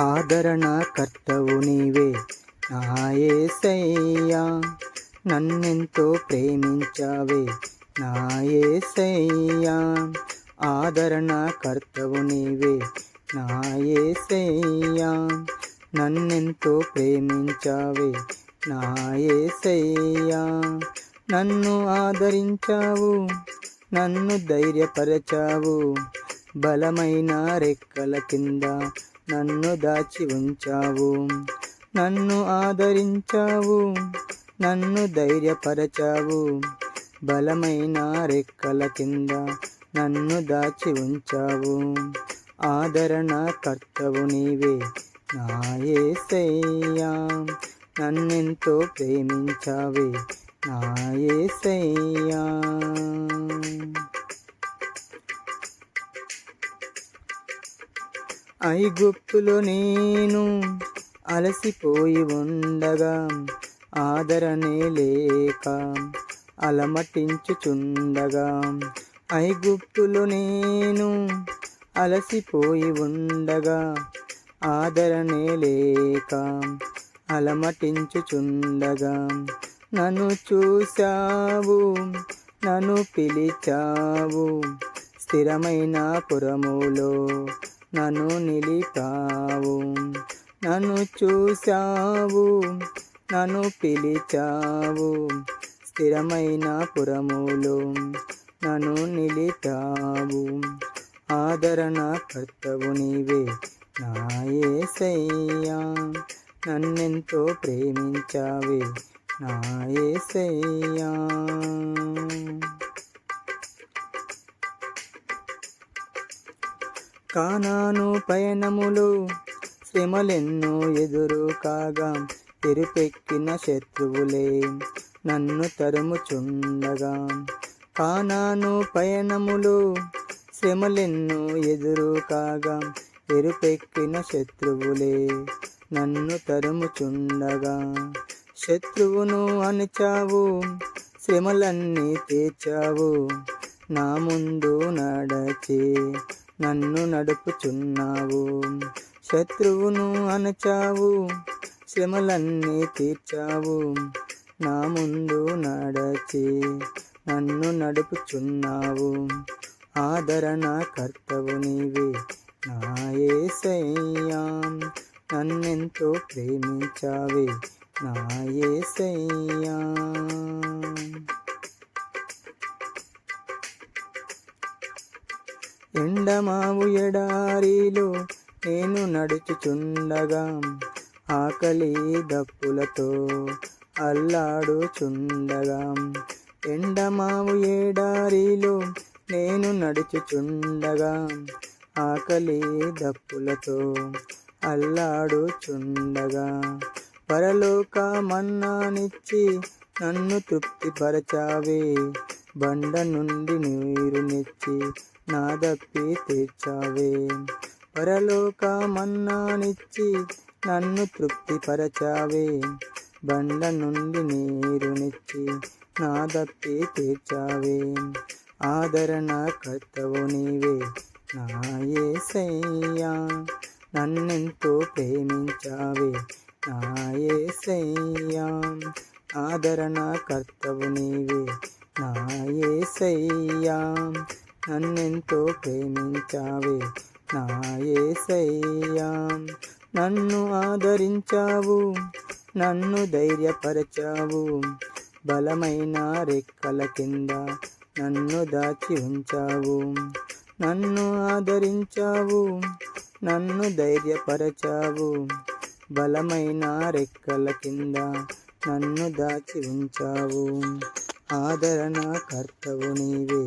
ఆదరణ కర్తవు నీవే. నాయసయ్యా నన్నెంతో ప్రేమించావే. నాయసయ్యా ఆదరణ కర్తవు నీవే. నాయసయ్యా నన్నెంతో ప్రేమించావే. నాయసయ్యా నన్ను ఆదరించావు నన్ను ధైర్యపరచావు. బలమైన రెక్కల కింద నన్ను దాచి ఉంచావు నన్ను ఆదరించావు నన్ను ధైర్యపరచావు. బలమైన రెక్కల కింద నన్ను దాచి ఉంచావు. ఆదరణ కర్తవు నీవే నాయసయ్యా నన్నెంతో ప్రేమించావే నాయసయ్యా ఐగుప్తులో నేను అలసిపోయి ఉండగా ఆదరణే లేక అలమటించుచుండగా ఐగుప్తులో నేను అలసిపోయి ఉండగా ఆదరణే లేక అలమటించుచుండగా నన్ను చూశావు నన్ను పిలిచావు స్థిరమైన పురములో నన్ను నిలిపావు నన్ను చూశావు నన్ను పిలిచావు. స్థిరమైన పురములో నన్ను నిలిపావు. ఆదరణ కర్తవు నీవే నాయసయ్యా నన్నెంతో ప్రేమించావే నాయసయ్యా కానాను పయనములు శ్రమలెన్నో ఎదురు కాగా. తెరిపెక్కిన శత్రువులే నన్ను తరుముచుండగా. కానాను పయనములు శ్రమలెన్నో ఎదురు కాగా. ఎరుపెక్కిన శత్రువులే నన్ను తరుముచుండగా. శత్రువును అణచావు శ్రమలన్నీ తీర్చావు. నా ముందు నడచే నన్ను నడుపుచున్నావు. శత్రువును అణచావు. శ్రమలన్నీ తీర్చావు. నా ముందు నడచి నన్ను నడుపుచున్నావు. ఆదరణ కర్తవు నీవే నాయసయ్యా నన్నెంతో ప్రేమించావే నాయసయ్యా ఎండమావు ఎడారిలో నేను నడుచుచుండగా ఆకలి దప్పులతో అల్లాడుచుండగా. ఎండమావు ఏడారిలో నేను నడుచుచుండగా ఆకలి దప్పులతో అల్లాడుచుండగా. పరలోక మన్నానిచ్చి నన్ను తృప్తిపరచావే బండ నుండి నీరునిచ్చి నెచ్చి నాదప్పి తీర్చావే. పరలోక మన్నానిచ్చి నన్ను తృప్తిపరచావే. బండ నుండి నీరునిచ్చి నాదప్పి తీర్చావే. ఆదరణ కర్తవు నీవే నాయసయ్యా నన్నెంతో ప్రేమించావే నాయసయ్యా ఆదరణ కర్తవు నీవే నాయసయ్యా నన్నెంతో ప్రేమించావే నా ఏసయ్యా. నన్ను ఆదరించావు నన్ను ధైర్యపరచావు. బలమైన రెక్కల కింద నన్ను దాచి ఉంచావు. నన్ను ఆదరించావు నన్ను ధైర్యపరచావు. బలమైన రెక్కల కింద నన్ను దాచి ఉంచావు. ఆదరణ కర్తవు నీవే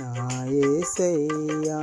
నాయసయ్యా